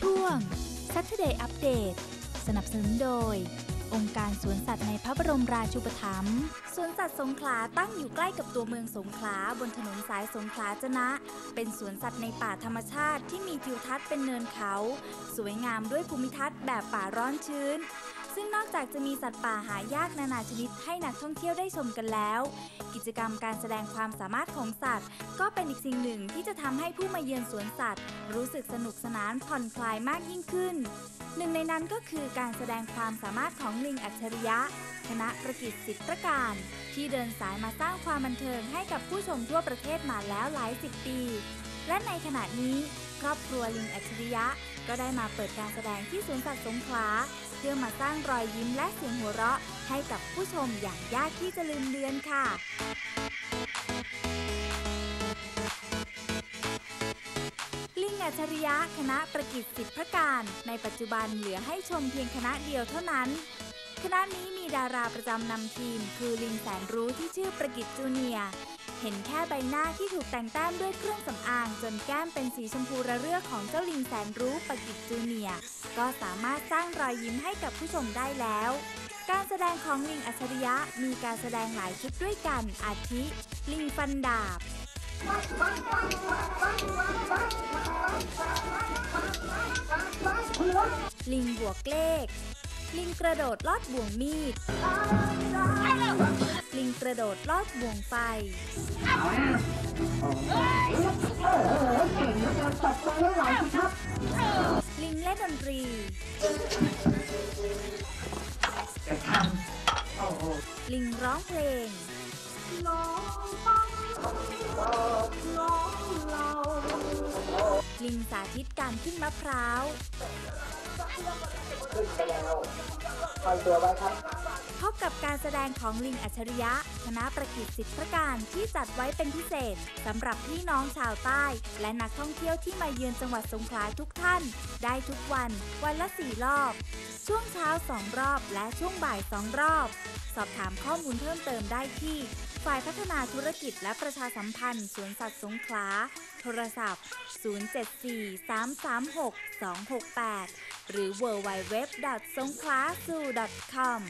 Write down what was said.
ช่วง Saturday Update สนับสนุนโดย องค์การสวนสัตว์ในพระบรมราชูปถัมภ์สวนสัตว์สงขลาตั้งอยู่ใกล้กับตัวเมืองสงขลาบนถนนสายสงขลาจนะ เป็นสวนสัตว์ในป่าธรรมชาติที่มีทิวทัศน์เป็นเนินเขา สวยงามด้วยภูมิทัศน์แบบป่าร้อนชื้น ซึ่งนอกจากจะมีสัตว์ป่าหายากนานาชนิดให้นักท่องเที่ยวได้ชมกันแล้ว กิจกรรมการแสดงความสามารถของสัตว์ ก็เป็นอีกสิ่งหนึ่งที่จะทำให้ผู้มาเยือนสวนสัตว์ รู้สึกสนุกสนานผ่อนคลายมากยิ่งขึ้น หนึ่งในนั้นก็คือการแสดงความสามารถของลิงอัจฉริยะ คณะประกิตสิทธิประการ ที่เดินสายมาสร้างความบันเทิงให้กับผู้ชมทั่วประเทศมาแล้วหลายสิบปี และในขณะนี้ ครอบครัวลิงอัจฉริยะ ก็ได้มาเปิดการแสดงที่สวนสัตว์สงขลา เพื่อมาสร้างรอยยิ้มและเสียงหัวเราะ ให้กับผู้ชมอย่างยากที่จะลืมเลือนค่ะลิงอัจฉริยะคณะประกิตสิทธิพระการ ในปัจจุบันเหลือให้ชมเพียงคณะเดียวเท่านั้น คณะนี้มีดาราประจำนำทีม คือลิงแสนรู้ที่ชื่อประกิตจูเนียร์ เห็นแค่ใบหน้าที่ถูกแต่งแต้มด้วยเครื่องสำอาง จนแก้มเป็นสีชมพูระเรื่อของเจ้าลิงแสนรู้ปกิตจูเนียก็สามารถสร้างรอยยิ้มให้กับผู้ชมได้แล้ว การแสดงของลิงอัจฉริยะมีการแสดงหลายชุดด้วยกัน อาทิ ลิงฟันดาบ ลิงบวกเลข ลิงกระโดดลอดบ่วงมีด ระโดดลอดบ่วงไฟ ลิงเล่นดนตรี ลิงร้องเพลง ลิงสาธิตการขึ้นมะพร้าว พบกับการแสดงของลิงอัจฉริยะ คณะประกิจสิทธิประการที่จัดไว้เป็นพิเศษสำหรับพี่น้องชาวใต้ และนักท่องเที่ยวที่มาเยือนจังหวัดสงขลาทุกท่าน ได้ทุกวัน วันละสี่รอบ ช่วงเช้าสองรอบและช่วงบ่ายสองรอบ สอบถามข้อมูลเพิ่มเติมได้ที่ ฝ่ายพัฒนาธุรกิจและประชาสัมพันธ์สวนสัตว์สงขลา โทรศัพท์ 074-336-268 หรือ www.songklasu.com